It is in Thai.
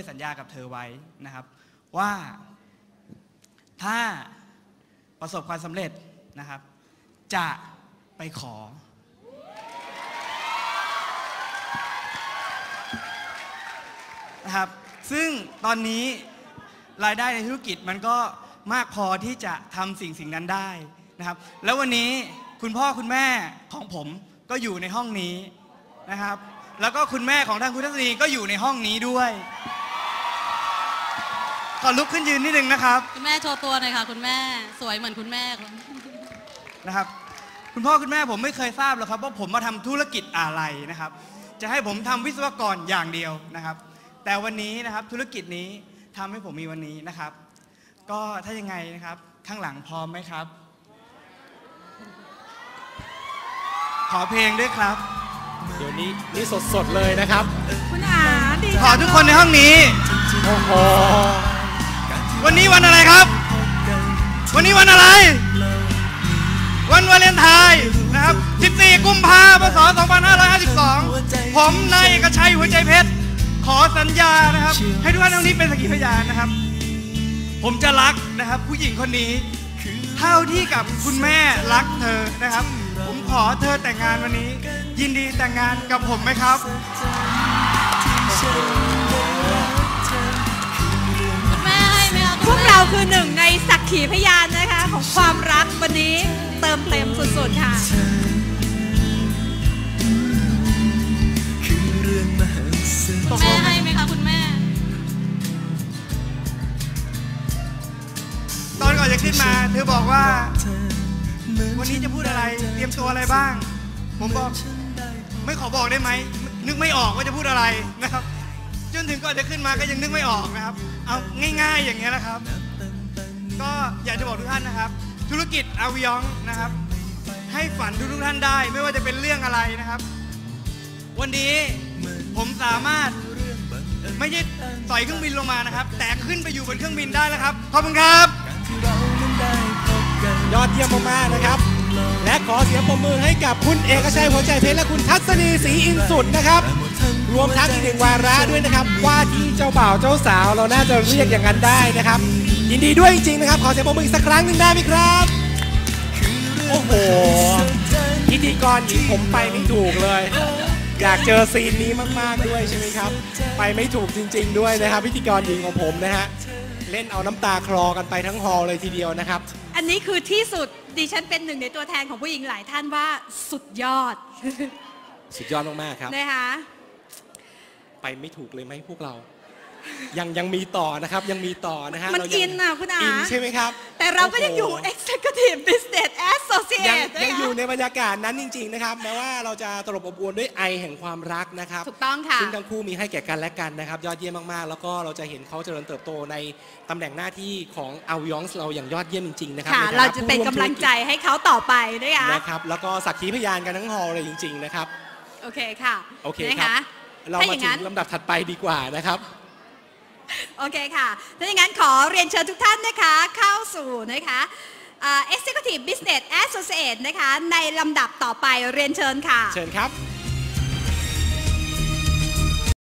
ยสัญญากับเธอไว้นะครับ ว่าถ้าประสบความสำเร็จนะครับ จะไปขอ นะครับ ซึ่งตอนนี้รายได้ในธุรกิจมันก็มากพอที่จะทำสิ่งสิ่งนั้นได้นะครับ แล้ววันนี้คุณพ่อคุณแม่ของผมก็อยู่ในห้องนี้นะครับ แล้วก็คุณแม่ของทางคุณทัศนีก็อยู่ในห้องนี้ด้วย ขอลุกขึ้นยืนนิดนึงนะครับ คุณแม่โชว์ตัวหน่อยค่ะ คุณแม่สวยเหมือนคุณแม่ค่ะนะครับ คุณพ่อคุณแม่ผมไม่เคยทราบหรอกครับว่าผมมาทำธุรกิจอะไรนะครับ จะให้ผมทำวิศวกรอย่างเดียวนะครับ แต่วันนี้นะครับธุรกิจนี้ทำให้ผมมีวันนี้นะครับ ก็ถ้ายังไงนะครับ ข้างหลังพร้อมไหมครับ ขอเพลงด้วยครับ เดี๋ยวนี้นี่สดๆเลยนะครับ คุณอาดีขอทุกคนในห้องนี้โอ้โห วันนี้วันอะไรครับ วันนี้วันอะไร วันวาเลนไทน์นะครับ 14 กุมภาพันธ์พศ2552 ผมนายเอกชัยหัวใจเพชร ขอสัญญานะครับ ให้ทุกท่านทั้งนี้เป็นสกขีพยานนะครับ ผมจะรักนะครับ ผู้หญิงคนนี้ เท่าที่กับคุณแม่รักเธอนะครับ ผมขอเธอแต่งงานวันนี้ ยินดีแต่งงานกับผมไหมครับ คือหนึ่งในสักขีพยานนะคะ ของความรักวันนี้เติมเต็มสุดๆค่ะแม่ให้ไหมคะคุณแม่ ตอนก่อนจะขึ้นมาเธอบอกว่า วันนี้จะพูดอะไร เตรียมตัวอะไรบ้าง ผมบอก ไม่ขอบอกได้ไหม นึกไม่ออกว่าจะพูดอะไรนะครับ จนถึงก่อนจะขึ้นมาก็ยังนึกไม่ออกนะครับ เอาง่าย ๆอย่างเงี้ยนะครับ ก็อยากจะบอกทุกท่านนะครับ ธุรกิจอาวิยองนะครับ ให้ฝันทุกๆท่านได้ ไม่ว่าจะเป็นเรื่องอะไรนะครับ วันนี้ผมสามารถไม่ใช่ต่อยเครื่องบินลงมานะครับ แต่ขึ้นไปอยู่บนเครื่องบินได้แล้วครับขอบคุณครับ ยอดเยี่ยมมากๆนะครับ และขอเสียงปรบมือให้กับคุณเอกชัยหัวใจเพชรและคุณทัศนีศรีอินสุดนะครับ รวมทั้งอีกหนึ่งวาระด้วยนะครับ ว่าที่เจ้าบ่าวเจ้าสาวเราน่าจะเรียกอย่างนั้นได้นะครับ ยินดีด้วยจริงๆนะครับขอเสียงปรบมืออีกสักครั้งหนึ่งได้ไหมครับโอ้โหพิธีกรหญิงผมไปไม่ถูกเลย อยากเจอซีนนี้มากๆด้วยใช่ไหมครับ ไปไม่ถูกจริง ๆ ด้วยนะครับ พิธีกรหญิงของผมนะฮะเล่นเอาน้ำตาคลอกันไปทั้งฮอลเลยทีเดียวนะครับ อันนี้คือที่สุดดิฉันเป็นหนึ่งในตัวแทนของผู้หญิงหลายท่านว่าสุดยอด สุดยอดมากๆครับนะคะ ไปไม่ถูกเลยไหมพวกเรา ยังยังมีต่อนะครับยังมีต่อนะฮะมันเรายังอินน่ะคุณอาอินใช่ไหมครับแต่เราก็ยังอยู่ โโห Executive Business ยัง Associate ยังนะคะอยู่ในบรรยากาศนั้นจริง ๆ นะครับ แม้ว่าเราจะตลบอบอวนด้วยไอแห่งความรักนะครับ ถูกต้องค่ะ ซึ่งทั้งคู่มีให้แก่กันและกันนะครับ ยอดเยี่ยมมากๆ แล้วก็เราจะเห็นเขาเจริญเติบโตในตำแหน่งหน้าที่ของเอายองเราอย่างยอดเยี่ยมจริง ๆ นะครับค่ะในฐนเราจะเป็นผู้กำร่วมลังใจให้เขาต่อไปนะคะนะครับแล้วก็สักขีพยานกันทั้งฮอลเลยจริง ๆ นะครับ โอเคค่ะโอเคนะครัคะบ เราถ้าอมาย่างถึนั้งนลำดับถัดไปดีกว่านะครับโอเคค่ะถ้าอย่างนั้นขอเรียนเชิญทุกท่านนะคะเข้าสู่นะคะอ่า Executive Business Associate นะคะในลำดับต่อไปเรียนเชิญค่ะ เชิญครับ